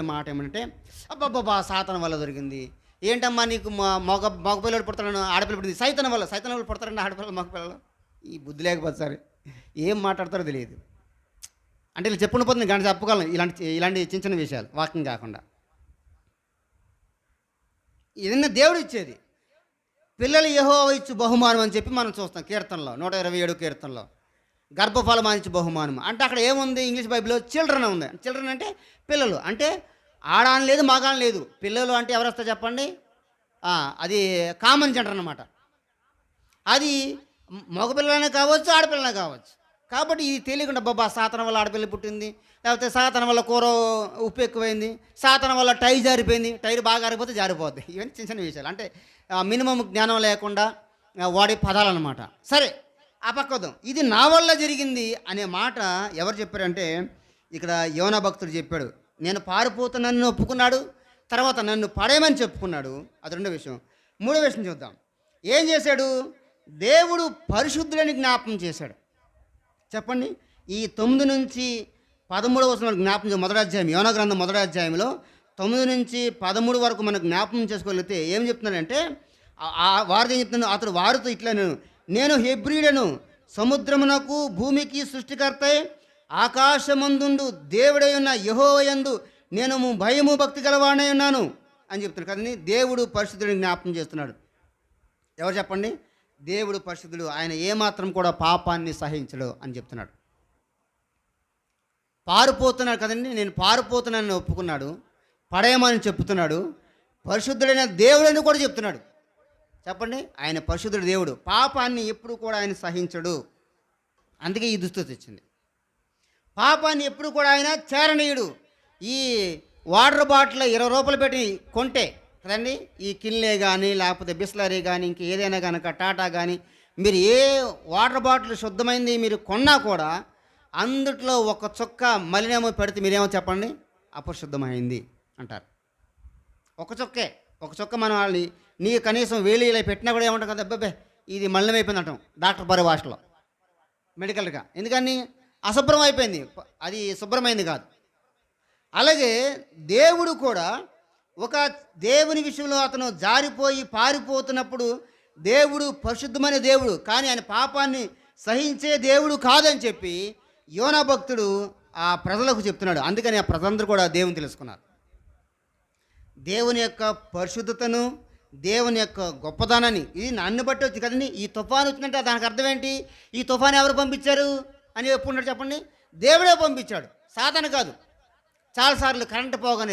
మాట ఏమంటే అబ్బాబ్బా సాతన వల్ల దొరికింది. ఏంటమ్మా నీకు మా మగ మగ పిల్లలు పుడతారని ఆడపిల్ల పుట్టింది సైతన వల్ల సైతన వల్ల పుడతారండి ఆడపిల్లలు మగ పిల్లలు ఈ బుద్ధి లేకపోతే సరే ఏం మాట్లాడతారో తెలియదు. అంటే ఇలా చెప్పుకుని పోతుంది గంట చెప్పగలను ఇలాంటి ఇలాంటి చిన్న చిన్న విషయాలు వాకింగ్ కాకుండా. ఏదైనా దేవుడు ఇచ్చేది. పిల్లలు యహో ఇచ్చు బహుమానం అని చెప్పి మనం చూస్తాం కీర్తనలో నూట ఇరవై ఏడు కీర్తనలో. గర్భఫలం అందించి బహుమానం అంటే అక్కడ ఏముంది? ఇంగ్లీష్ బైబిల్లో చిల్డ్రన్ ఉంది. చిల్డ్రన్ అంటే పిల్లలు. అంటే ఆడాని లేదు మగాని లేదు. పిల్లలు అంటే ఎవరు వస్తారు చెప్పండి? అది కామన్ జెండర్ అనమాట అది మగపిల్లలనే కావచ్చు ఆడపిల్లనే కావచ్చు. కాబట్టి ఇది తెలియకుండా బాబా సాతన వల్ల ఆడపిల్ల పుట్టింది లేకపోతే సాతన వల్ల కూర ఉప్పు ఎక్కువైంది సాతన వల్ల టైర్ జారిపోయింది టైర్ బాగా ఆరిపోతే జారిపోద్ది. ఇవన్నీ చిన్న చిన్న విషయాలు. అంటే మినిమం జ్ఞానం లేకుండా వాడే పదాలన్నమాట సరే ఆ ఇది నా వల్ల జరిగింది అనే మాట ఎవరు చెప్పారంటే ఇక్కడ యోన భక్తుడు చెప్పాడు నేను పారిపోతున్నానని ఒప్పుకున్నాడు తర్వాత నన్ను పడేయమని చెప్పుకున్నాడు. అది రెండో విషయం. మూడో విషయం చూద్దాం. ఏం చేశాడు? దేవుడు పరిశుద్ధులని జ్ఞాపకం చేశాడు. చెప్పండి. ఈ తొమ్మిది నుంచి పదమూడు వచనం జ్ఞాపం జ్ఞాపకం మొదటి అధ్యాయం యోన గ్రంథం మొదటి అధ్యాయంలో తొమ్మిది నుంచి పదమూడు వరకు మనకు జ్ఞాపకం చేసుకోగలిగితే ఏం చెప్తున్నాడంటే ఆ- వారితో చెప్తున్నాను అతడు వారితో ఇట్లా నేను నేను హెబ్రిడను సముద్రమునకు భూమికి సృష్టికర్త ఆకాశమందుండు దేవుడై ఉన్న యహోవయందు నేను భయము భక్తి గలవాడై ఉన్నాను అని చెప్తున్నాడు. కదండి దేవుడు పరిశుద్ధుడిని జ్ఞాపకం చేస్తున్నాడు. ఎవరు చెప్పండి? దేవుడు పరిశుద్ధుడు ఆయన ఏమాత్రం కూడా పాపాన్ని సహించడు అని చెప్తున్నాడు. పారిపోతున్నాడు కదండి నేను పారిపోతున్నానని ఒప్పుకున్నాడు పడేయమని చెప్తున్నాడు పరిశుద్ధుడైన దేవుడని కూడా చెప్తున్నాడు. చెప్పండి? ఆయన పరిశుద్ధుడు దేవుడు. పాపాన్ని ఎప్పుడు కూడా ఆయన సహించడు. అందుకే ఈ దుస్థితి వచ్చింది పాపాన్ని ఎప్పుడు కూడా ఆయన చేరనీయుడు. ఈ వాటర్ బాటిల్ ఇరవై రూపాయలు పెట్టి కొంటే కదండి? ఈ కిన్లే కానీ లేకపోతే బిస్లరీ కానీ ఇంక ఏదైనా కనుక టాటా కానీ మీరు ఏ వాటర్ బాటిల్ శుద్ధమైంది మీరు కొన్నా కూడా అందుట్లో ఒక చుక్క మలినేమో పెడితే మీరేమో చెప్పండి? అపరిశుద్ధమైంది అంటారు. ఒక చుక్కే. ఒక చుక్క మనం వాళ్ళని నీ కనీసం వేలి ఇలా పెట్టినా కూడా ఏమంటాం కదా అబ్బాబే ఇది మళ్ళీ అయిపోయింది అంటాం డాక్టర్ పరిభాషలో మెడికల్గా. ఎందుకని? అశుభ్రం అయిపోయింది. అది శుభ్రమైంది కాదు. అలాగే దేవుడు కూడా ఒక దేవుని విషయంలో అతను జారిపోయి పారిపోతున్నప్పుడు దేవుడు పరిశుద్ధమైన దేవుడు కానీ ఆయన పాపాన్ని సహించే దేవుడు కాదని చెప్పి యోనా భక్తుడు ఆ ప్రజలకు చెప్తున్నాడు. అందుకని ఆ ప్రజలందరూ కూడా దేవుని తెలుసుకున్నారు. దేవుని యొక్క పరిశుద్ధతను దేవుని యొక్క గొప్పదనాన్ని ఇది నన్ను బట్టి వచ్చి కదండి. ఈ తుఫాను వచ్చిందంటే దానికి అర్థం ఏంటి? ఈ తుఫాను ఎవరు పంపించారు? అని ఎప్పుడు చెప్పండి. దేవుడే పంపించాడు. సాధన కాదు. చాలాసార్లు కరెంటు పోగానే